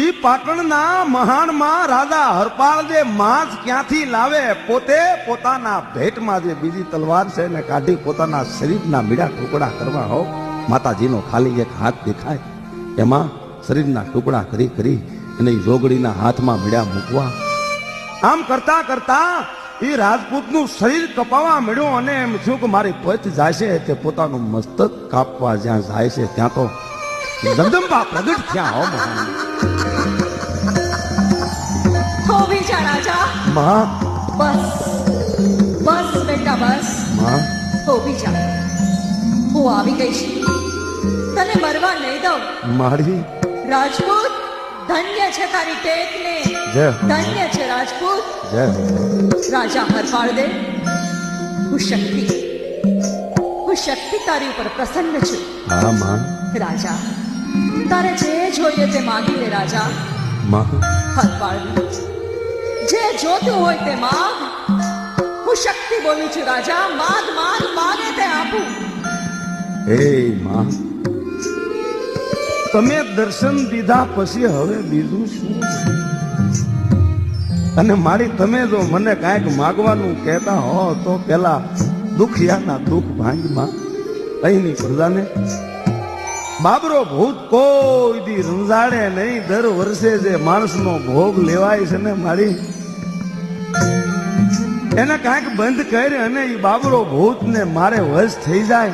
ઈ પાટણના મહાણમાં રાજા હરપાલ જે માંસ ક્યાંથી લાવે, પોતે પોતાના ભેટમાં જે બીજી તલવાર છે એને કાઢી પોતાના શરીરના મીડા ટુકડા કરવા, હો, માતાજીનો ખાલી એક હાથ દેખાય. એમાં શરીરના ટુકડા કરી કરી અને જોગડીના હાથમાં મીડા મૂકવા. આમ કરતા કરતા એ રાજપૂતનું શરીર કપાવા મળ્યું અને એમ થયું કે મારી પચ જાય છે તે પોતાનું મસ્તક કાપવા જ્યાં જાય છે ત્યાં તો જગદંબા પ્રગટ થયા, હો મહાન જા રાજા માં. બસ. બસ બેટા બસ. માં. થોભી જા હું આવી ગઈ છું. તને મરવા નહીં દઉં. મારી રાજપૂત ધન્ય છે તારી ટેક ને ધન્ય છે રાજપૂત. જય. રાજા હરપાળ દે. હું શક્તિ. હું શક્તિ તારી ઉપર પ્રસન્ન છું. હા માં. રાજા તારે જે જોઈએ તે માગી લે રાજા. માં. જે જોતું હોય તે માગ. હું શક્તિ બોલું છું રાજા માગ માગ માગે તે આપું. હે માં. તમે દર્શન દીધા પછી હવે બીજું શું? અને મારી તમે જો મને કાંઈક માગવાનું કહેતા હો તો પેલા દુખિયાના દુઃખ ભાંગમાં. અહીંની પ્રજાને. બાબરો ભૂત કોઈ દી રંજાડે નહીં. દર વર્ષે જે માણસનો ભોગ લેવાય છે ને મારી એને કાંઈક બંધ કરે અને એ બાબરો ભૂત ને મારે વશ થઈ જાય.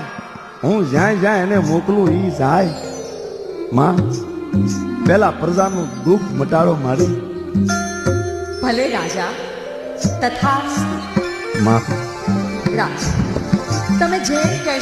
હું જ્યાં જ્યાં એને મોકલું એ જાય. માં પેલા પ્રજાનું દુઃખ મટાડો મારી. ભલે રાજા તથા માં. રાજ. તમે જે કહેશો